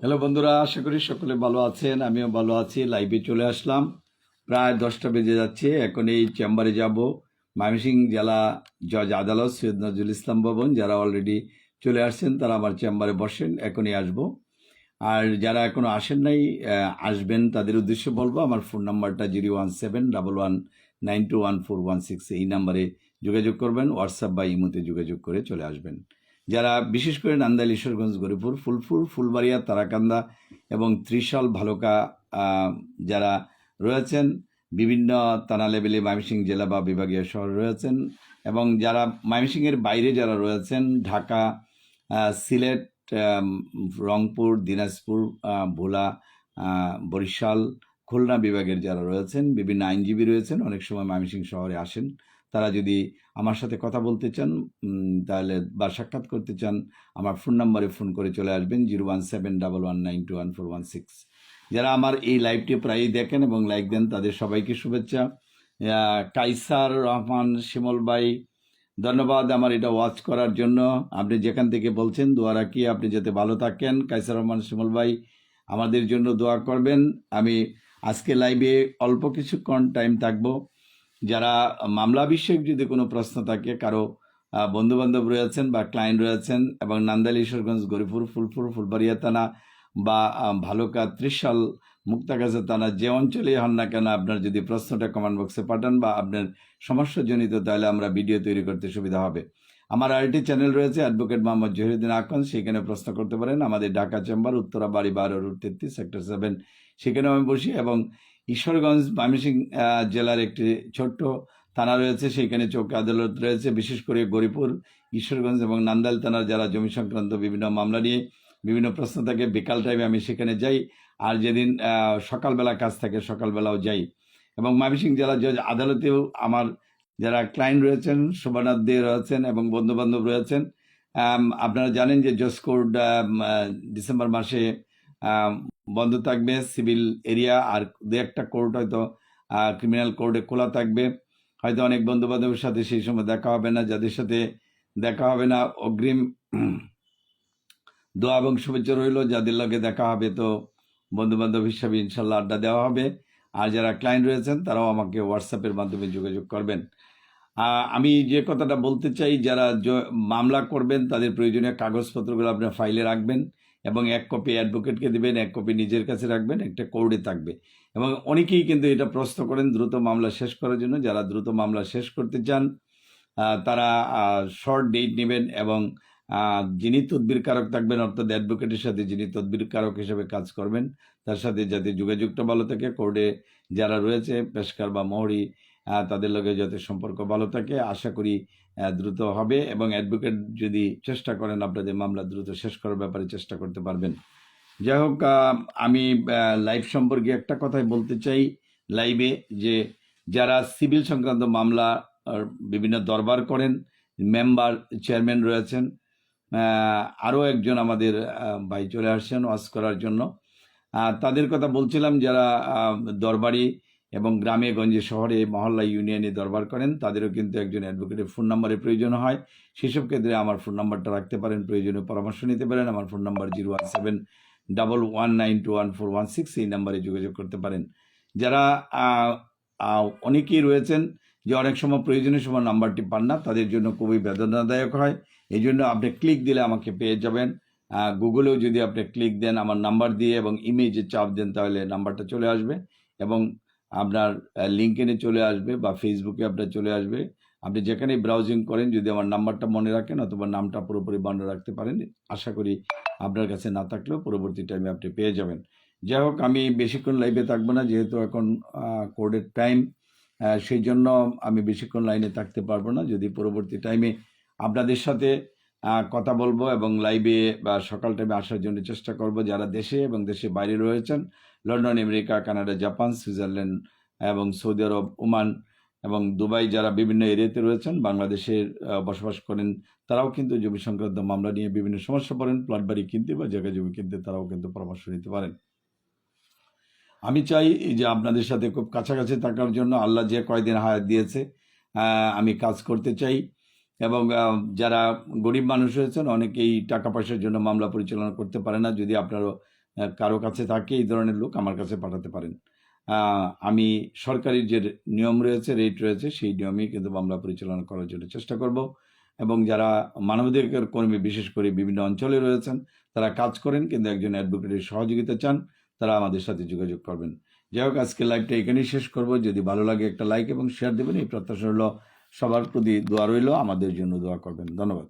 Hello বন্ধুরা, আশা করি সকলে ভালো আছেন, আমিও ভালো আছি লাইভে চলে আসলাম। প্রায় দশটা বেজে যাচ্ছে, এখন এই চেম্বারে যাব। ময়মনসিংহ জেলা জজ আদালত সৈয়দ নজরুল ইসলাম ভবন, যারা অলরেডি চলে আসছেন, তারা আমার চেম্বারে বসেন, এখনই আসব। আর যারা এখনও আসেন নাই আসবেন, তাদের উদ্দেশ্যে বলব, আমার ফোন নাম্বারটা zero one seven double one nine two one four one six এই নাম্বারে যোগাযোগ করবেন হোয়াটসঅ্যাপ বা ইমোতে যোগাযোগ করে চলে আসবেন। যারা বিশেষ করে নান্দাইল, ঈশ্বরগঞ্জ, গরিপুর, ফুলপুর, ফুলবাড়িয়া, তারাকান্দা এবং ত্রিশাল ভালুকা যারা রয়েছেন, বিভিন্ন থানা লেভেলে ময়মনসিংহ জেলা বা বিভাগীয় শহর রয়েছেন এবং যারা ময়মনসিংহের বাইরে যারা রয়েছেন, ঢাকা সিলেট রংপুর, দিনাজপুর ভোলা বরিশাল, খুলনা বিভাগের যারা রয়েছেন, বিভিন্ন আইনজীবী রয়েছেন, অনেক সময় ময়মনসিংহ শহরে আসেন। তারা যদি আমার সাথে কথা বলতে চান তাহলে বা সাক্ষাৎ করতে চান, আমার ফোন নাম্বারে ফোন করে চলে আসবেন zero one seven double one nine two one four one six. যারা আমার এই লাইভটি প্রায়ই দেখেন এবং লাইক দেন, তাদের সবাইকে শুভেচ্ছা। কাইসার রহমান শিমল ভাই, ধন্যবাদ আমার এটা ওয়াচ করার জন্য। আপনি যেখান থেকে বলছেন, দোয়া রাখি, আপনি যাতে ভালো থাকেন। কাইসার রহমান শিমল ভাই, আমাদের জন্য দোয়া করবেন। আমি আজকে লাইভে অল্প কিছুক্ষণ টাইম থাকব। যারা মামলা বিষয়ক যদি কোনো প্রশ্ন থাকে, কারও বন্ধু বান্ধব রয়েছেন বা ক্লায়েন্ট রয়েছেন এবং নান্দাইল, ঈশ্বরগঞ্জ, গরিপুর, ফুলপুর, ফুলবাড়িয়া থানা বা ভালুকা, ত্রিশাল, মুক্তাগাছা থানা যে অঞ্চলেই হন না কেন আপনার যদি প্রশ্নটা কমেন্ট বক্সে পাঠান বা আপনার সমস্যাজনিত, তাহলে আমরা ভিডিও তৈরি করতে সুবিধা হবে। আমার আরেকটি চ্যানেল রয়েছে অ্যাডভোকেট মোহাম্মদ জহিরুদ্দিন আকন সেখানে প্রশ্ন করতে পারেন। আমাদের ঢাকা চেম্বার উত্তরা বাড়ি বারো রুট তেত্রিশ সেক্টর সেভেন সেখানেও আমি বসি এবং ঈশ্বরগঞ্জ, ময়মনসিংহ জেলার একটি ছোট্ট থানা রয়েছে। সেখানে চৌকি আদালত রয়েছে। বিশেষ করে গরিপুর ঈশ্বরগঞ্জ এবং নান্দাইল থানার যারা জমি সংক্রান্ত বিভিন্ন মামলা নিয়ে বিভিন্ন প্রশ্ন থাকে, বিকাল টাইমে আমি সেখানে যাই আর যেদিন সকালবেলা কাজ থাকে সকালবেলাও যাই। এবং ময়মনসিংহ জেলা জজ আদালতেও আমার যারা ক্লায়েন্ট রয়েছেন, শোভানাথ দে রয়েছেন এবং বন্ধুবান্ধব রয়েছেন আপনারা জানেন যে জজ ডিসেম্বর মাসে বন্ধ থাকবে, সিভিল এরিয়া আর দু একটা কোর্ট হয়তো ক্রিমিনাল কোর্টে খোলা থাকবে। হয়তো অনেক বন্ধু বান্ধবের সাথে সেই সময় দেখা হবে না, যাদের সাথে দেখা হবে না, অগ্রিম দোয়া এবং শুভেচ্ছা রইল, যাদের লগে দেখা হবে তো বন্ধু বান্ধব হিসাবে ইনশাল্লাহ আড্ডা দেওয়া হবে। আর যারা ক্লায়েন্ট রয়েছেন, তারাও আমাকে হোয়াটসঅ্যাপের মাধ্যমে যোগাযোগ করবেন। আমি যে কথাটা বলতে চাই, যারা মামলা করবেন, তাদের প্রয়োজনীয় কাগজপত্রগুলো আপনার ফাইলে রাখবেন এবং এক কপি অ্যাডভোকেটকে দেবেন, এক কপি নিজের কাছে রাখবেন, একটা কোর্টে থাকবে। এবং অনেকেই কিন্তু এটা প্রশ্ন করেন দ্রুত মামলা শেষ করার জন্য। যারা দ্রুত মামলা শেষ করতে চান তারা শর্ট ডেট নেবেন এবং যিনি তদবিরকারক থাকবেন, অর্থাৎ অ্যাডভোকেটের সাথে যিনি তদবিরকারক হিসেবে কাজ করবেন, তার সাথে যাতে যোগাযোগটা ভালো থাকে। কোর্টে যারা রয়েছে, পেশকার বা মহরি তাদের লগে যাতে সম্পর্ক ভালো থাকে, আশা করি দ্রুত হবে এবং অ্যাডভোকেট যদি চেষ্টা করেন, আপনাদের মামলা দ্রুত শেষ করার ব্যাপারে চেষ্টা করতে পারবেন। যাই হোক আমি লাইভ সম্পর্কে একটা কথাই বলতে চাই লাইভে যে যারা সিভিল সংক্রান্ত মামলা বিভিন্ন দরবার করেন মেম্বার চেয়ারম্যান রয়েছেন আরও একজন আমাদের ভাই চলে আসছেন, ওয়াজ করার জন্য। তাদের কথা বলছিলাম, যারা দরবারি এবং গ্রামে, গঞ্জে, শহরে মহল্লা ইউনিয়নে দরবার করেন। তাদেরও কিন্তু একজন অ্যাডভোকেটের ফোন নাম্বারের প্রয়োজন হয়। সেসব ক্ষেত্রে আমার ফোন নাম্বারটা রাখতে পারেন, প্রয়োজনীয় পরামর্শ নিতে পারেন। আমার phone number zero one seven double one nine two one four one six, এই নাম্বারে যোগাযোগ করতে পারেন। যারা অনেকেই রয়েছেন যে অনেক সময় প্রয়োজনীয় সময় নাম্বারটি পান না, তাদের জন্য খুবই বেদনাদায়ক হয়। এই জন্য আপনি ক্লিক দিলে আমাকে পেয়ে যাবেন। গুগলেও যদি আপনি ক্লিক দেন, আমার নাম্বার দিয়ে এবং ইমেজে চাপ দেন, তাহলে নাম্বারটা চলে আসবে। এবং আপনার লিঙ্কেনে চলে আসবে বা ফেসবুকে আপনার চলে আসবে। আপনি যেখানে ব্রাউজিং করেন, যদি আমার নাম্বারটা মনে রাখেন অথবা নামটা পুরোপুরি মনে রাখতে পারেন, আশা করি আপনার কাছে না থাকলেও পরবর্তী টাইমে আপনি পেয়ে যাবেন। যাই হোক, আমি বেশিক্ষণ লাইভে থাকব না, যেহেতু এখন কোর্টের টাইম সেই জন্য আমি বেশিক্ষণ লাইনে থাকতে পারব না। যদি পরবর্তী টাইমে আপনাদের সাথে কথা বলব এবং লাইভে বা সকাল টাইমে আসার জন্য চেষ্টা করব যারা দেশে এবং দেশে বাইরে রয়েছেন। London, America, Canada, Japan, Switzerland এবং সৌদি আরব, ওমান এবং দুবাই যারা বিভিন্ন এরিয়াতে রয়েছেন, বাংলাদেশের বসবাস করেন, তারাও কিন্তু জমি সংক্রান্ত মামলা নিয়ে বিভিন্ন সমস্যা পড়েন প্লট বাড়ি কিনতে বা জায়গা জমি কিনতে তারাও কিন্তু পরামর্শ নিতে পারেন। আমি চাই যে আপনাদের সাথে খুব কাছাকাছি থাকার জন্য আল্লাহ যে কয়দিন হায়াত দিয়েছে আমি কাজ করতে চাই। এবং যারা গরিব মানুষ রয়েছেন অনেকেই টাকা পয়সার জন্য মামলা পরিচালনা করতে পারে না। যদি আপনারও কারও কাছে থাকে এই ধরনের লোক, আমার কাছে পাঠাতে পারেন। আমি সরকারি যে নিয়ম রয়েছে, রেট রয়েছে, সেই নিয়মেই কিন্তু মামলা পরিচালনা করার জন্য চেষ্টা করব। এবং যারা মানবাধিকার কর্মী, বিশেষ করে বিভিন্ন অঞ্চলে রয়েছেন, তারা কাজ করেন, কিন্তু একজন অ্যাডভোকেটের সহযোগিতা চান, তারা আমাদের সাথে যোগাযোগ করবেন। যাই হোক আজকে লাইভটা এখানেই শেষ করব। যদি ভালো লাগে একটা লাইক এবং শেয়ার দেবেন, এই প্রত্যাশা হলো সবার প্রতি দোয়া রইল আমাদের জন্য দোয়া করবেন। ধন্যবাদ।